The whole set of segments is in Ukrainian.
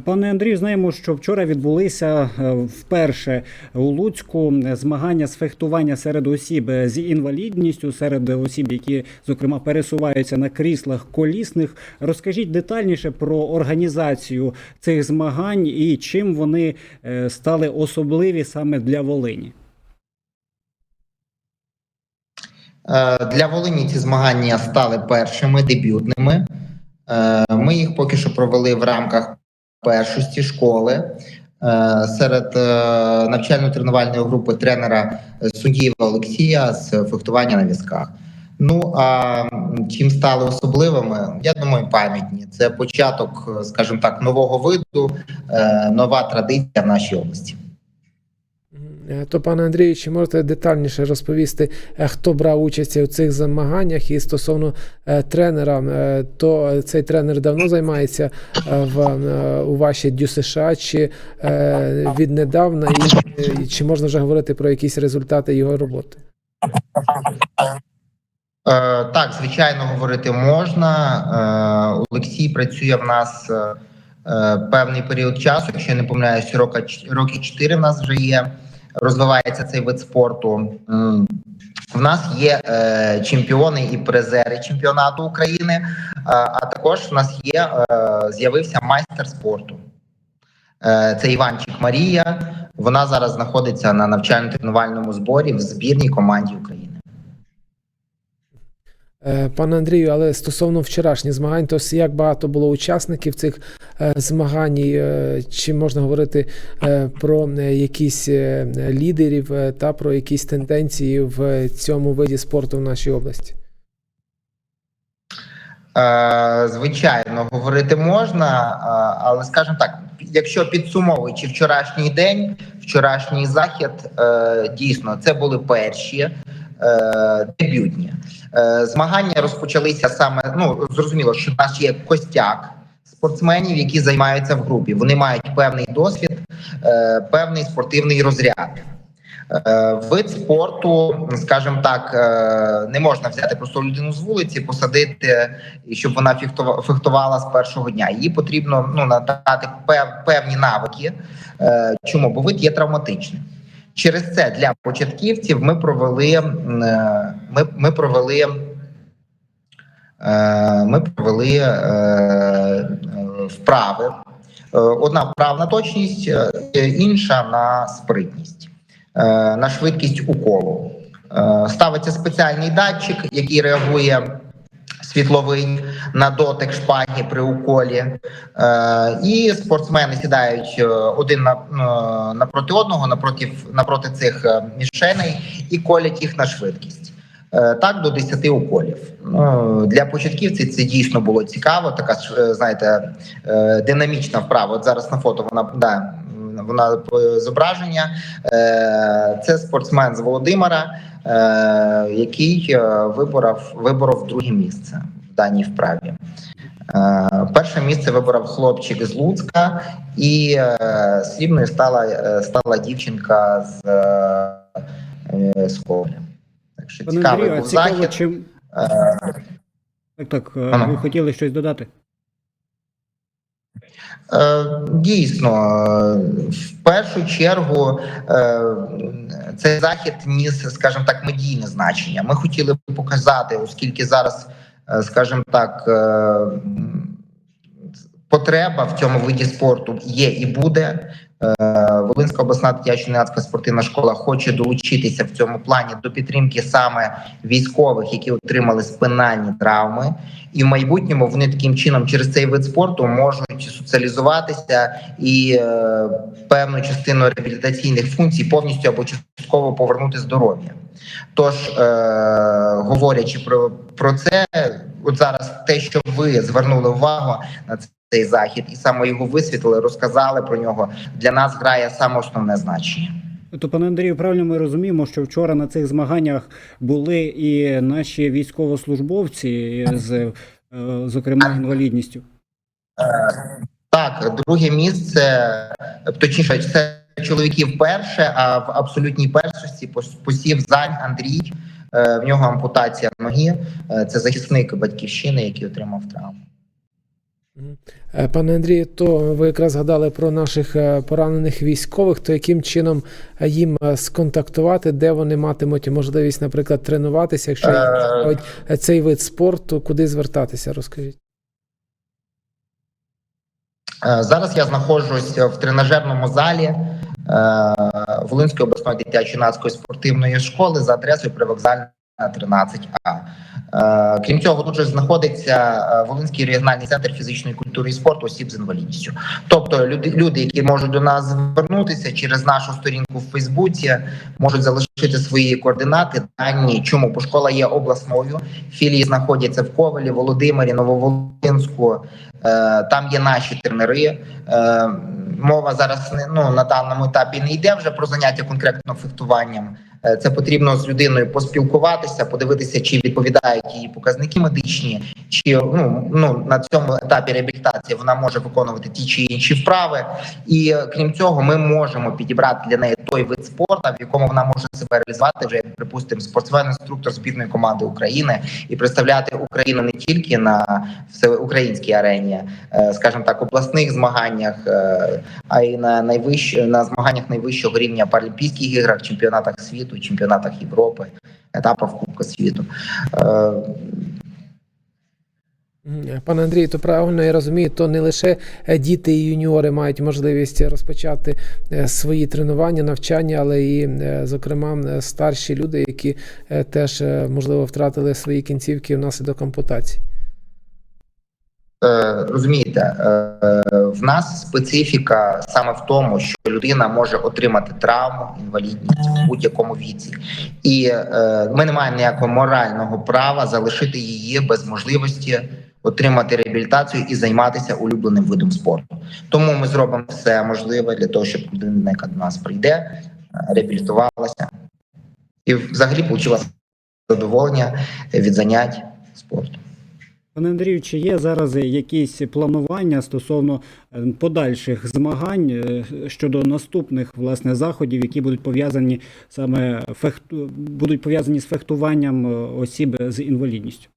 Пане Андрію, знаємо, що вчора відбулися е, вперше у Луцьку змагання з фехтування серед осіб з інвалідністю, серед осіб, які зокрема пересуваються на кріслах колісних. Розкажіть детальніше про організацію цих змагань і чим вони е, стали особливі саме для Волині. Е, Для Волині ці змагання стали першими дебютними. Е, Ми їх поки що провели в рамках першості школи е, серед е, навчально-тренувальної групи тренера Судієва Олексія з фехтування на візках. Ну а чим стали особливими, я думаю, пам'ятні. Це початок, е, скажімо так, нового виду, нова традиція в нашій області. Е, То, пане Андрію, чи можете детальніше розповісти, е, хто брав участь у цих змаганнях і стосовно е, тренера, то цей тренер давно займається в, у вашій Дю США, чи віднедавна, і, чи можна вже говорити про якісь результати його роботи? Так, звичайно, говорити можна. Олексій працює в нас певний період часу. Якщо я не помиляюсь, роки 4 в нас вже є. Розвивається цей вид спорту. В нас є е, чемпіони і призери чемпіонату України, е, а також в нас є е, з'явився майстер спорту. Е, Це Іванчик Марія. Вона зараз знаходиться на навчально-тренувальному зборі в збірній команді України. Е, Пане Андрію, але стосовно вчорашніх змагань, то як багато було учасників цих е, змагань, е, чи можна говорити про якісь лідерів та про якісь тенденції в цьому виді спорту в нашій області? Звичайно, говорити можна, але скажімо так, якщо підсумовуючи вчорашній день, вчорашній захід, дійсно це були перші дебютні. Е, Змагання розпочалися саме. Ну зрозуміло, що в нас є костяк спортсменів, які займаються в групі. Вони мають певний досвід, е, певний спортивний розряд. Е, Вид спорту, скажімо так, е, не можна взяти просто людину з вулиці, посадити, і щоб вона фехтува- фехтувала з першого дня. Їй потрібно ну надати певні навики. Е, Чому? Бо вид є травматичним. Через це для початківців ми провели е, ми, ми провели. е, Ми провели е, вправи. Одна вправ на точність, інша на спритність на швидкість уколу. Ставиться спеціальний датчик, який реагує світловий на дотик шпаги при уколі. Е, І спортсмени сідають е, один на, е, напроти одного, напроти, напроти цих е, мішеней і колять їх на швидкість. Так, до 10 уколів. Ну, Для початківців це дійсно було цікаво. Така знаєте, динамічна вправа. От зараз на фото вона да, вона зображення. Е, Це спортсмен з Володимира, е, який е, виборов, виборов друге місце в даній вправі. Перше місце виборов хлопчик з Луцька, і срібною стала, стала дівчинка з, з Ковля. Так що цікавий був захід. чим так, так ви хотіли щось додати? Е, Дійсно, е, в першу чергу е, цей захід ніс, скажімо так, медійне значення. Ми хотіли показати, оскільки зараз, скажімо так, потреба в цьому виді спорту є і буде. Волинська обласна дитячо-юнацька спортивна школа хоче долучитися в цьому плані до підтримки саме військових, які отримали спинальні травми, і в майбутньому вони таким чином через цей вид спорту можуть соціалізуватися і е, певну частину реабілітаційних функцій повністю або частково повернути здоров'я. Тож, е, говорячи про, про це, от зараз те, що ви звернули увагу на цей захід, і саме його висвітлили, розказали про нього, для нас грає саме основне значення. То, пане Андрію, правильно ми розуміємо, що вчора на цих змаганнях були і наші військовослужбовці з, е, зокрема, інвалідністю. Так, друге місце, точніше, це чоловіків перше, а в абсолютній першості посів Зань Андрій. Е, В нього ампутація ноги. Е, Це захисник батьківщини, який отримав травму. Е, Пане Андрію, то ви якраз згадали про наших е, поранених військових, то яким чином е, їм сконтактувати, де вони матимуть можливість, наприклад, тренуватися, якщо їм цікавить цей вид спорту, куди звертатися? Розкажіть. Зараз я знаходжусь в тренажерному залі Волинської обласної дитячо-юнацької спортивної школи за адресою Привокзальна 13А. Е, Крім цього, тут же знаходиться е, Волинський регіональний центр фізичної культури і спорту осіб з інвалідністю. Тобто люди, люди, які можуть до нас звернутися через нашу сторінку в Фейсбуці, можуть залишити свої координати. Дані чому бо школа є обласною. Філії знаходяться в Ковелі, Володимирі, Нововолинську. Е, Там є наші тренери. Мова зараз ну на даному етапі не йде вже про заняття конкретно фехтуванням. Е, Це потрібно з людиною поспілкуватися, подивитися, чи відповідають її показники медичні, чи ну, ну на цьому етапі реабілітації вона може виконувати ті чи інші вправи. І е, крім цього, ми можемо підібрати для неї той вид спорту, в якому вона може себе реалізувати вже припустимо спортсмен-інструктор збірної команди України і представляти Україну не тільки на всеукраїнській арені, е, скажімо так, обласних змаганнях, а й на найвищ... на змаганнях найвищого рівня паралімпійських іграх, чемпіонатах світу, чемпіонатах Європи, етапах Кубка світу. Е, Пане Андрію, то правильно я розумію, то не лише е, діти і юніори мають можливість розпочати е, свої тренування, навчання, але і, зокрема, старші люди, які теж можливо втратили свої кінцівки внаслідок ампутації. Е, Розумієте, е, в нас специфіка саме в тому, що людина може отримати травму, інвалідність в будь-якому віці, і е, ми не маємо ніякого морального права залишити її без можливості отримати реабілітацію і займатися улюбленим видом спорту. Тому ми зробимо все можливе для того, щоб людина, яка до нас прийде, реабілітувалася і взагалі отримала задоволення від занять спорту. Пане Андрію, чи є зараз якісь планування стосовно е, подальших змагань е, щодо наступних власне заходів, які будуть пов'язані саме фехту... будуть пов'язані з фехтуванням е, осіб з інвалідністю?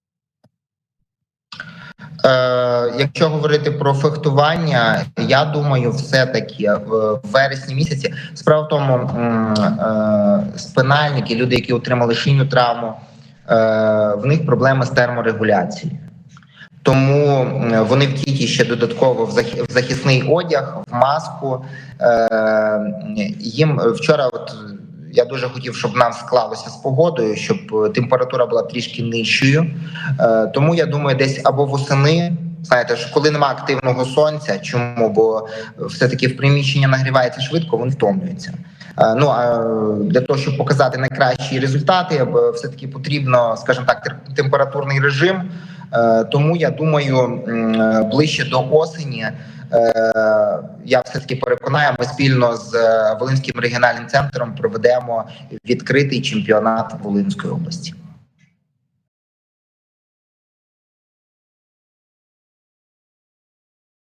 Е, якщо говорити про фехтування, я думаю, все-таки в вересні місяці справа в тому, е, спинальники, люди, які отримали шийну травму, е, в них проблеми з терморегуляцією. Тому вони вдіті ще додатково в захисний одяг, в маску. Е, Їм вчора, от я дуже хотів, щоб нам склалося з погодою, щоб температура була трішки нижчою. Е, Тому я думаю, десь або восени. Знаєте ж, коли немає активного сонця, чому? Бо все таки в приміщення нагрівається швидко, вони втомлюються. Е, Ну а для того, щоб показати найкращі результати, все таки потрібно, скажімо так, температурний режим. Е, Тому я думаю, е, ближче до осені е, я все таки переконаю, ми спільно з Волинським регіональним центром проведемо відкритий чемпіонат Волинської області.